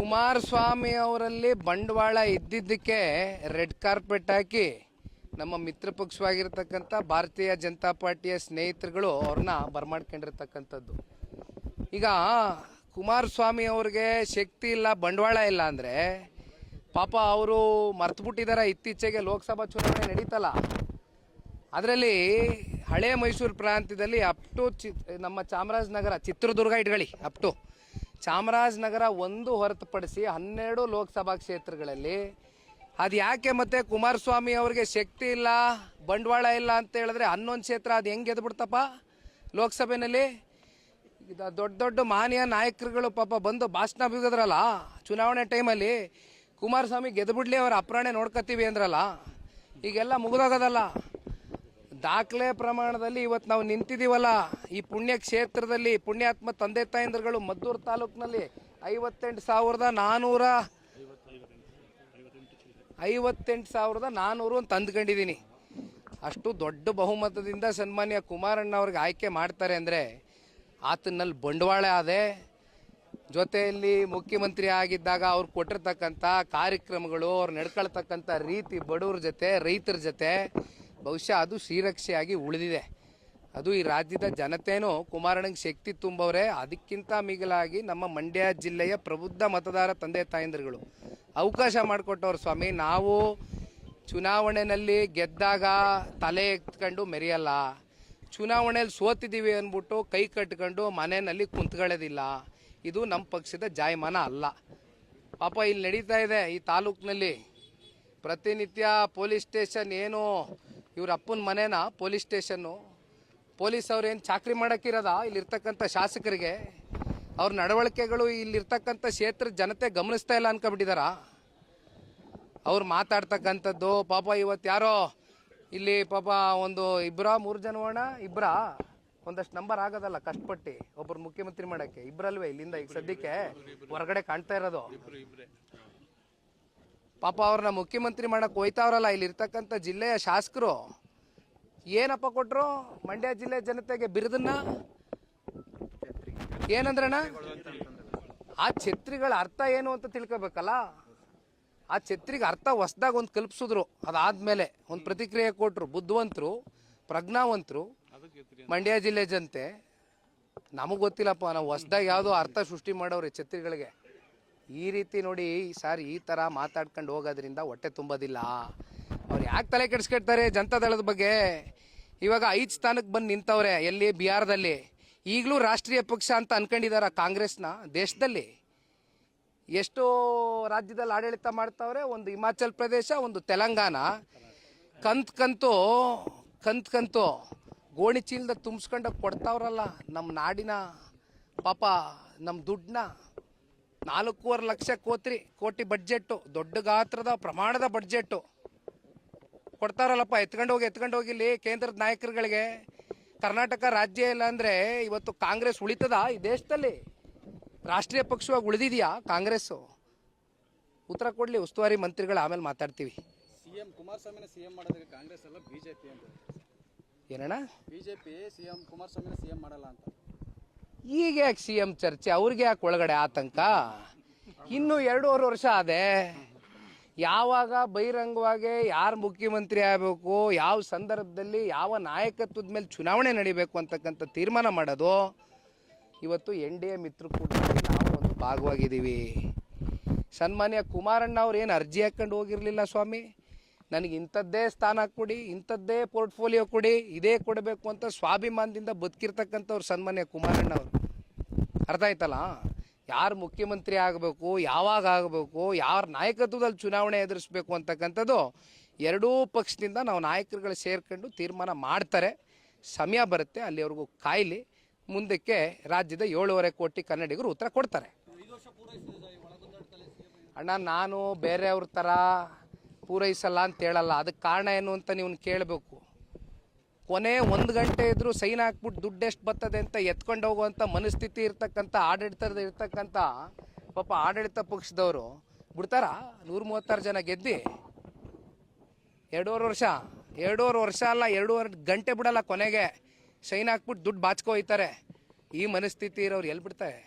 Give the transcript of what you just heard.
ಕುಮಾರಸ್ವಾಮಿ ಅವರಲ್ಲಿ ಬಂಡವಾಳ ಇದ್ದಿದ್ದಕ್ಕೆ red carpet ಹಾಕಿ ನಮ್ಮ ಮಿತ್ರ ಪಕ್ಷವಾಗಿರ್ತಕ್ಕಂಥ ಭಾರತೀಯ ಜನತಾ ಪಾರ್ಟಿಯ ಸ್ನೇಹಿತರುಗಳು ಅವ್ರನ್ನ ಬರಮಾಡ್ಕೊಂಡಿರ್ತಕ್ಕಂಥದ್ದು. ಈಗ ಕುಮಾರಸ್ವಾಮಿ ಅವ್ರಿಗೆ ಶಕ್ತಿ ಇಲ್ಲ, ಬಂಡವಾಳ ಇಲ್ಲ ಅಂದರೆ ಪಾಪ ಅವರು ಮರ್ತುಬಿಟ್ಟಿದ್ದಾರೆ ಇತ್ತೀಚೆಗೆ ಲೋಕಸಭಾ ಚುನಾವಣೆ ನಡೀತಲ್ಲ. ಅದರಲ್ಲಿ ಹಳೆ ಮೈಸೂರು ಪ್ರಾಂತ್ಯದಲ್ಲಿ ಅಪ್ ಟು ಚಿ ನಮ್ಮ ಚಾಮರಾಜನಗರ ಚಿತ್ರದುರ್ಗ ಇಟ್ಕೊಳ್ಳಿ ಅಪ್ ಟು ಚಾಮರಾಜನಗರ ಒಂದು ಹೊರತುಪಡಿಸಿ ಹನ್ನೆರಡು ಲೋಕಸಭಾ ಕ್ಷೇತ್ರಗಳಲ್ಲಿ ಅದು ಯಾಕೆ ಮತ್ತೆ ಕುಮಾರಸ್ವಾಮಿ ಅವರಿಗೆ ಶಕ್ತಿ ಇಲ್ಲ, ಬಂಡವಾಳ ಇಲ್ಲ ಅಂತ ಹೇಳಿದ್ರೆ ಹನ್ನೊಂದು ಕ್ಷೇತ್ರ ಅದು ಹೆಂಗೆ ಎದ್ಬಿಡ್ತಪ್ಪ ಲೋಕಸಭೆಯಲ್ಲಿ ಇದು ದೊಡ್ಡ ದೊಡ್ಡ ಮಾನ್ಯ ನಾಯಕರುಗಳು ಪಾಪ ಬಂದು ಭಾಷಣ ಬಿಗದ್ರಲ್ಲ ಚುನಾವಣೆ ಟೈಮಲ್ಲಿ, ಕುಮಾರಸ್ವಾಮಿ ಗೆದ್ಬಿಡ್ಲಿ ಅವ್ರ ಅಪ್ರಾಣೆ ನೋಡ್ಕೊತೀವಿ ಅಂದ್ರಲ್ಲ, ಈಗೆಲ್ಲ ಮುಗಿದೋಗೋದಲ್ಲ. ದಾಖಲೆ ಪ್ರಮಾಣದಲ್ಲಿ ಇವತ್ತು ನಾವು ನಿಂತಿದ್ದೀವಲ್ಲ ಈ ಪುಣ್ಯ ಕ್ಷೇತ್ರದಲ್ಲಿ ಪುಣ್ಯಾತ್ಮ ತಂದೆ ತಾಯಿಂದರುಗಳು ಮದ್ದೂರು ತಾಲೂಕಿನಲ್ಲಿ ಐವತ್ತೆಂಟು ಸಾವಿರದ ನಾನ್ನೂರ ಐವತ್ತೆಂಟು ಸಾವಿರದ ನಾನ್ನೂರು ಅಂತ ಅಂದ್ಕೊಂಡಿದ್ದೀನಿ ಅಷ್ಟು ದೊಡ್ಡ ಬಹುಮತದಿಂದ ಸನ್ಮಾನ್ಯ ಕುಮಾರಣ್ಣ ಅವ್ರಿಗೆ ಆಯ್ಕೆ ಮಾಡ್ತಾರೆ ಅಂದರೆ ಆತನಲ್ಲಿ ಬಂಡವಾಳ ಆದೆ. ಜೊತೆಯಲ್ಲಿ ಮುಖ್ಯಮಂತ್ರಿ ಆಗಿದ್ದಾಗ ಅವ್ರು ಕೊಟ್ಟಿರ್ತಕ್ಕಂಥ ಕಾರ್ಯಕ್ರಮಗಳು, ಅವ್ರು ನಡ್ಕೊಳ್ತಕ್ಕಂಥ ರೀತಿ ಬಡವ್ರ ಜೊತೆ, ರೈತರ ಜೊತೆ ಬಹುಶಃ ಅದು ಶ್ರೀರಕ್ಷೆಯಾಗಿ ಉಳಿದಿದೆ. ಅದು ಈ ರಾಜ್ಯದ ಜನತೆಯೂ ಕುಮಾರಣ್ಣಂಗೆ ಶಕ್ತಿ ತುಂಬವ್ರೆ ಅದಕ್ಕಿಂತ ಮಿಗಿಲಾಗಿ ನಮ್ಮ ಮಂಡ್ಯ ಜಿಲ್ಲೆಯ ಪ್ರಬುದ್ಧ ಮತದಾರ ತಂದೆ ತಾಯಂದಿರುಗಳು. ಅವಕಾಶ ಮಾಡಿಕೊಟ್ಟವ್ರು ಸ್ವಾಮಿ, ನಾವು ಚುನಾವಣೆಯಲ್ಲಿ ಗೆದ್ದಾಗ ತಲೆ ಎತ್ಕೊಂಡು ಮೆರೆಯಲ್ಲ. ಚುನಾವಣೆಯಲ್ಲಿ ಸೋತಿದ್ದೀವಿ ಅಂದ್ಬಿಟ್ಟು ಕೈ ಕಟ್ಕೊಂಡು ಮನೆಯಲ್ಲಿ ಕುಂತ್ಕೊಳ್ಳೋದಿಲ್ಲ. ಇದು ನಮ್ಮ ಪಕ್ಷದ ಜಾಯಮಾನ ಅಲ್ಲ. ಪಾಪ ಇಲ್ಲಿ ನಡೀತಾ ಇದೆ ಈ ತಾಲೂಕಿನಲ್ಲಿ. ಪ್ರತಿನಿತ್ಯ ಪೊಲೀಸ್ ಸ್ಟೇಷನ್ ಏನು ಇವ್ರ ಅಪ್ಪನ ಮನೇನ ಪೊಲೀಸ್ ಸ್ಟೇಷನ್ನು. ಪೊಲೀಸ್ ಅವ್ರೇನು ಚಾಕ್ರಿ ಮಾಡೋಕ್ಕಿರೋದ ಇಲ್ಲಿರ್ತಕ್ಕಂಥ ಶಾಸಕರಿಗೆ. ಅವ್ರ ನಡವಳಿಕೆಗಳು ಇಲ್ಲಿರ್ತಕ್ಕಂಥ ಕ್ಷೇತ್ರ ಜನತೆ ಗಮನಿಸ್ತಾ ಇಲ್ಲ ಅನ್ಕೊಬಿಟ್ಟಿದಾರ ಅವ್ರು ಮಾತಾಡ್ತಕ್ಕಂಥದ್ದು, ಪಾಪ ಇವತ್ತು ಯಾರೋ ಇಲ್ಲಿ ಪಾಪ ಒಂದು ಇಬ್ಬರ ಮೂರು ಜನವಣ ಇಬ್ಬರ ಒಂದಷ್ಟು ನಂಬರ್ ಆಗೋದಲ್ಲ ಕಷ್ಟಪಟ್ಟು ಒಬ್ಬರು ಮುಖ್ಯಮಂತ್ರಿ ಮಾಡೋಕ್ಕೆ. ಇಬ್ಬರಲ್ವೇ ಇಲ್ಲಿಂದ ಈಗ ಸದ್ಯಕ್ಕೆ? ಹೊರಗಡೆ ಕಾಣ್ತಾ ಇರೋದು. ಪಾಪ ಅವ್ರನ್ನ ಮುಖ್ಯಮಂತ್ರಿ ಮಾಡಕ್ಕೆ ಹೋಯ್ತಾವ್ರಲ್ಲ ಇಲ್ಲಿ ಇರ್ತಕ್ಕಂಥ ಜಿಲ್ಲೆಯ ಶಾಸಕರು. ಏನಪ್ಪ ಕೊಟ್ಟರು ಮಂಡ್ಯ ಜಿಲ್ಲೆ ಜನತೆಗೆ ಬಿರುದನ್ನ? ಏನಂದ್ರಣ ಆ ಛತ್ರಿಗಳ ಅರ್ಥ ಏನು ಅಂತ ತಿಳ್ಕೊಬೇಕಲ್ಲ? ಆ ಛತ್ರಿಗೆ ಅರ್ಥ ಹೊಸ್ದಾಗ ಒಂದು ಕಲ್ಪಿಸಿದ್ರು. ಅದಾದ್ಮೇಲೆ ಒಂದು ಪ್ರತಿಕ್ರಿಯೆ ಕೊಟ್ಟರು ಬುದ್ಧಿವಂತರು, ಪ್ರಜ್ಞಾವಂತರು, ಮಂಡ್ಯ ಜಿಲ್ಲೆ ಜನತೆ. ನಮಗೆ ಗೊತ್ತಿಲ್ಲಪ್ಪ, ನಾವು ಹೊಸ್ದಾಗ ಯಾವುದೋ ಅರ್ಥ ಸೃಷ್ಟಿ ಮಾಡೋರಿ ಛತ್ರಿಗಳಿಗೆ. ಈ ರೀತಿ ನೋಡಿ ಸರ್ ಈ ಥರ ಮಾತಾಡ್ಕೊಂಡು ಹೋಗೋದ್ರಿಂದ ಹೊಟ್ಟೆ ತುಂಬೋದಿಲ್ಲ. ಅವ್ರು ಯಾಕೆ ತಲೆ ಕೆಡಿಸ್ಕೊಳ್ತಾರೆ ಜನತಾದಳದ ಬಗ್ಗೆ? ಇವಾಗ ಐದು ಸ್ಥಾನಕ್ಕೆ ಬಂದು ನಿಂತವ್ರೆ ಎಲ್ಲಿ? ಬಿಹಾರದಲ್ಲಿ. ಈಗಲೂ ರಾಷ್ಟ್ರೀಯ ಪಕ್ಷ ಅಂತ ಅನ್ಕೊಂಡಿದಾರ ಕಾಂಗ್ರೆಸ್ನ ದೇಶದಲ್ಲಿ. ಎಷ್ಟೋ ರಾಜ್ಯದಲ್ಲಿ ಆಡಳಿತ ಮಾಡ್ತಾವ್ರೆ, ಒಂದು ಹಿಮಾಚಲ್ ಪ್ರದೇಶ, ಒಂದು ತೆಲಂಗಾಣ. ಕಂತ್ ಕಂತು ಕಂತ್ ಕಂತು ಗೋಣಿ ಚೀಲದ ತುಂಬಿಸ್ಕೊಂಡು ಕೊಡ್ತಾವ್ರಲ್ಲ ನಮ್ಮ ನಾಡಿನ ಪಾಪ ನಮ್ಮ ದುಡ್ಡನ್ನ. ನಾಲ್ಕೂವರೆ ಲಕ್ಷ ಕೋತ್ರಿ ಕೋಟಿ ಬಡ್ಜೆಟ್ಟು ದೊಡ್ಡ ಗಾತ್ರದ ಪ್ರಮಾಣದ ಬಡ್ಜೆಟ್ಟು. ಕೊಡ್ತಾರಲ್ಲಪ್ಪ ಎತ್ಕೊಂಡು ಹೋಗಿ ಎತ್ಕೊಂಡು ಹೋಗಿಲಿ ಕೇಂದ್ರದ ನಾಯಕರುಗಳಿಗೆ. ಕರ್ನಾಟಕ ರಾಜ್ಯ ಇಲ್ಲ ಅಂದರೆ ಇವತ್ತು ಕಾಂಗ್ರೆಸ್ ಉಳಿತದ ಈ ದೇಶದಲ್ಲಿ? ರಾಷ್ಟ್ರೀಯ ಪಕ್ಷವಾಗಿ ಉಳಿದಿದೆಯಾ ಕಾಂಗ್ರೆಸ್ಸು? ಉತ್ತರ ಕೊಡಲಿ ಉಸ್ತುವಾರಿ ಮಂತ್ರಿಗಳು ಆಮೇಲೆ ಮಾತಾಡ್ತೀವಿ. ಸಿಎಂ ಕುಮಾರಸ್ವಾಮಿನ ಸಿಎಂ ಮಾಡೋದಕ್ಕೆ ಕಾಂಗ್ರೆಸ್ ಅಲ್ಲ ಬಿಜೆಪಿ ಅಂತ. ಏನಣ್ಣ? ಬಿಜೆಪಿ ಸಿಎಂ ಕುಮಾರಸ್ವಾಮಿನ ಸಿಎಂ ಮಾಡಲ್ಲ ಅಂತ. ಈಗ ಯಾಕೆ ಸಿ ಎಂ ಚರ್ಚೆ? ಅವ್ರಿಗೆ ಯಾಕೆ ಒಳಗಡೆ ಆತಂಕ? ಇನ್ನು ಎರಡೂವರೆ ವರ್ಷ ಆದೆ. ಯಾವಾಗ ಬಹಿರಂಗವಾಗಿ ಯಾರು ಮುಖ್ಯಮಂತ್ರಿ ಆಗಬೇಕು, ಯಾವ ಸಂದರ್ಭದಲ್ಲಿ ಯಾವ ನಾಯಕತ್ವದ ಮೇಲೆ ಚುನಾವಣೆ ನಡಿಬೇಕು ಅಂತಕ್ಕಂಥ ತೀರ್ಮಾನ ಮಾಡೋದು, ಇವತ್ತು ಎನ್ ಡಿ ಎ ಮಿತ್ರಕೂಟದಲ್ಲಿ ನಾವು ಒಂದು ಭಾಗವಾಗಿದ್ದೀವಿ. ಸನ್ಮಾನ್ಯ ಕುಮಾರಣ್ಣ ಅವ್ರು ಏನು ಅರ್ಜಿ ಹಾಕ್ಕೊಂಡು ಹೋಗಿರಲಿಲ್ಲ ಸ್ವಾಮಿ? ನನಗೆ ಇಂಥದ್ದೇ ಸ್ಥಾನ ಕೊಡಿ, ಇಂಥದ್ದೇ ಪೋರ್ಟ್ಫೋಲಿಯೋ ಕೊಡಿ, ಇದೇ ಕೊಡಬೇಕು ಅಂತ ಸ್ವಾಭಿಮಾನದಿಂದ ಬದುಕಿರ್ತಕ್ಕಂಥವ್ರು ಸನ್ಮಾನ್ಯ ಕುಮಾರಣ್ಣ ಅವರು. ಅರ್ಥ ಆಯ್ತಲ್ಲ? ಯಾರು ಮುಖ್ಯಮಂತ್ರಿ ಆಗಬೇಕು, ಯಾವಾಗ ಆಗಬೇಕು, ಯಾರ ನಾಯಕತ್ವದಲ್ಲಿ ಚುನಾವಣೆ ಎದುರಿಸ್ಬೇಕು ಅಂತಕ್ಕಂಥದ್ದು ಎರಡೂ ಪಕ್ಷದಿಂದ ನಾವು ನಾಯಕರುಗಳು ಸೇರ್ಕೊಂಡು ತೀರ್ಮಾನ ಮಾಡ್ತಾರೆ. ಸಮಯ ಬರುತ್ತೆ, ಅಲ್ಲಿವರೆಗೂ ಕಾಯಿಲಿ. ಮುಂದಕ್ಕೆ ರಾಜ್ಯದ ಏಳುವರೆ ಕೋಟಿ ಕನ್ನಡಿಗರು ಉತ್ತರ ಕೊಡ್ತಾರೆ. ಅಣ್ಣ, ನಾನು ಬೇರೆಯವ್ರ ಥರ ಪೂರೈಸಲ್ಲ ಅಂತ ಹೇಳಲ್ಲ. ಅದಕ್ಕೆ ಕಾರಣ ಏನು ಅಂತ ನೀವು ಕೇಳಬೇಕು. ಕೊನೆ ಒಂದು ಗಂಟೆ ಇದ್ದರೂ ಸೈನ್ ಹಾಕ್ಬಿಟ್ಟು ದುಡ್ಡು ಎಷ್ಟು ಬರ್ತದೆ ಅಂತ ಎತ್ಕೊಂಡು ಹೋಗುವಂಥ ಮನಸ್ಥಿತಿ ಇರ್ತಕ್ಕಂಥ, ಆಡಳಿತದ ಇರ್ತಕ್ಕಂಥ ಪಾಪ ಆಡಳಿತ ಪಕ್ಷದವರು ಬಿಡ್ತಾರ? ನೂರ ಮೂವತ್ತಾರು ಜನ ಗೆದ್ದಿ? ಎರಡೂವರೆ ವರ್ಷ? ಎರಡೂವರೆ ವರ್ಷ ಅಲ್ಲ, ಎರಡೂವರೆ ಗಂಟೆ ಬಿಡಲ್ಲ ಕೊನೆಗೆ. ಸೈನ್ ಹಾಕ್ಬಿಟ್ಟು ದುಡ್ಡು ಬಾಚ್ಕೊ ಹೋಯ್ತಾರೆ. ಈ ಮನಸ್ಥಿತಿ ಇರೋರು ಎಲ್ಲಿ ಬಿಡ್ತಾರೆ?